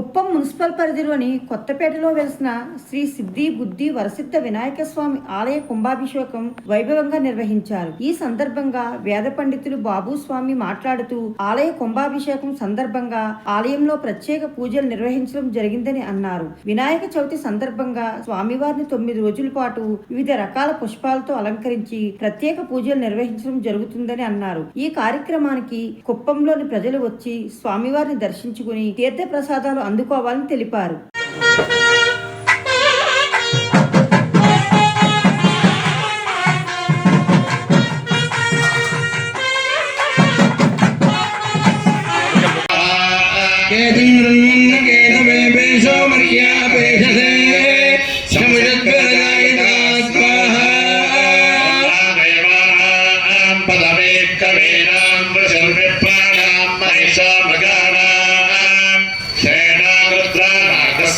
Kuppam municipal పరిధిలోని కొత్తపేటలో వెలిసిన శ్రీ సిద్ధి బుద్ధి వరసిద్ధ వినాయక స్వామి ఆలయ కుంభాభిషేకం వైభవంగా నిర్వహించారు. ఈ సందర్భంగా వేద పండితులు బాబు స్వామి మాట్లాడుతూ ఆలయ కుంభాభిషేకం సందర్భంగా ఆలయంలో ప్రత్యేక పూజలు నిర్వహించడం జరిగిందని అన్నారు. వినాయక చవితి సందర్భంగా స్వామివారిని తొమ్మిది రోజుల పాటు వివిధ రకాల పుష్పాలతో అలంకరించి ప్రత్యేక పూజలు నిర్వహించడం జరుగుతుందని అన్నారు. ఈ కార్యక్రమానికి కుప్పంలోని ప్రజలు వచ్చి స్వామివారిని దర్శించుకుని తీర్థ ప్రసాదాలు అందుకోవాలని తెలిపారు.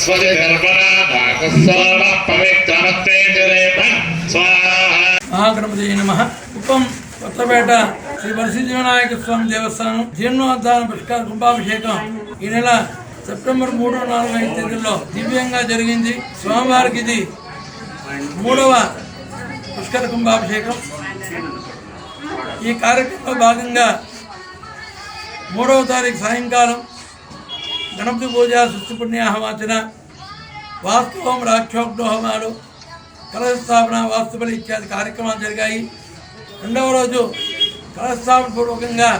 సరస్వతి మహాగణపతి కుప్పం కొత్తపేట శ్రీ వరసింహవినాయక స్వామి దేవస్థానం జీర్ణోద్ధారణ పుష్కర కుంభాభిషేకం ఈ నెల సెప్టెంబర్ మూడు నాలుగు ఐదు తేదీల్లో దివ్యంగా జరిగింది. స్వామివారికి ఇది మూడవ పుష్కర కుంభాభిషేకం. ఈ కార్యక్రమంలో భాగంగా మూడవ తారీఖు సాయంకాలం గణపతి పూజ సృష్టి పుణ్యాహవాచన వాస్తవం రాక్షోగ్న హోమాలు కలశ వాస్తుబలి ఇత్యాది కార్యక్రమాలు జరిగాయి. రెండవ రోజు కలశస్థాపన పూర్వకంగా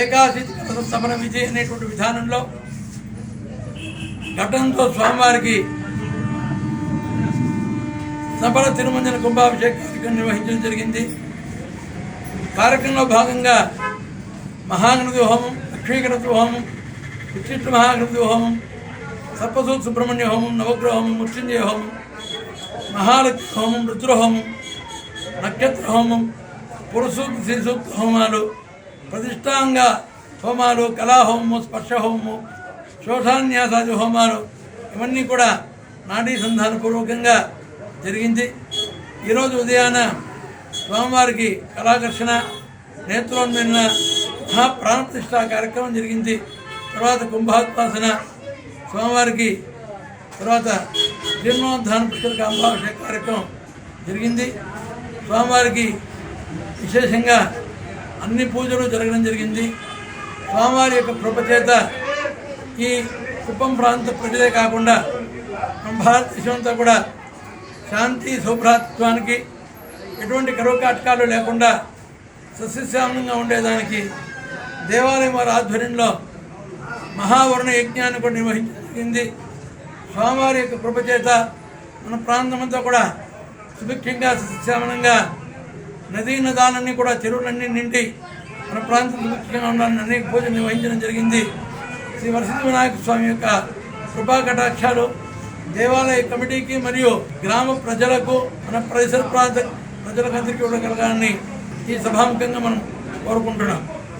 ఏకాశి కలశ స్థాపన అనేటువంటి విధానంలో ఘటనతో స్వామివారికి సఫల తిరుమంజన కుంభాభిషేక కార్యక్రమం నిర్వహించడం జరిగింది. కార్యక్రమంలో భాగంగా మహాగణపతి హోమం లక్ష్మీగణపతి హోమం ఉచ్చిష్ట మహాగణపతి హోమం సర్పసూత్ సుబ్రహ్మణ్య హోమం నవగ్రహ హోమం మృత్యుంజయ హోమం మహాలక్ష్మి హోమం రుద్రహోమం నక్షత్ర హోమం పురుసూక్తి శ్రీసూక్త హోమాలు ప్రతిష్టాంగ హోమాలు కళాహోమము స్పర్శ హోమము శోషాన్యాసాది హోమాలు ఇవన్నీ కూడా నాడీ సంధానపూర్వకంగా జరిగింది. ఈరోజు ఉదయాన స్వామివారికి కళాకర్షణ నేత్రోన్మిలన మహాప్రాణప్రతిష్ఠా కార్యక్రమం జరిగింది. తర్వాత కుంభాత్పాసన స్వామివారికి తర్వాత జీర్ణోద్ధాన పుష్కర కాంబాభిషేక కార్యక్రమం జరిగింది. స్వామివారికి విశేషంగా అన్ని పూజలు జరగడం జరిగింది. స్వామివారి యొక్క కృపచేత ఈ కుప్పం ప్రాంత ప్రజలే కాకుండా మన భారతదేశం అంతా కూడా శాంతి శుభ్రత్వానికి ఎటువంటి కరువు లేకుండా సస్యశ్యామలంగా ఉండేదానికి దేవాలయం వారి ఆధ్వర్యంలో మహావరుణ యజ్ఞాన్ని కూడా నిర్వహించింది స్వామివారి యొక్క కృపచేత మన ప్రాంతమంతా కూడా సుభిక్షంగా సస్యశ్యామలంగా నదీ నదాలన్నీ కూడా చెరువులన్నీ నిండి మన ప్రాంతం సుభిక్షంగా ఉండాలని అనేక పూజలు నిర్వహించడం జరిగింది. శ్రీ వరసిద్ధి వినాయక స్వామి యొక్క కృపా కటాక్షాలు దేవాలయ కమిటీకి మరియు గ్రామ ప్రజలకు మన పరిసర ప్రాంత ప్రజలకు అందరికీ కూడా ఈ సభాముఖంగా మనం కోరుకుంటున్నాం.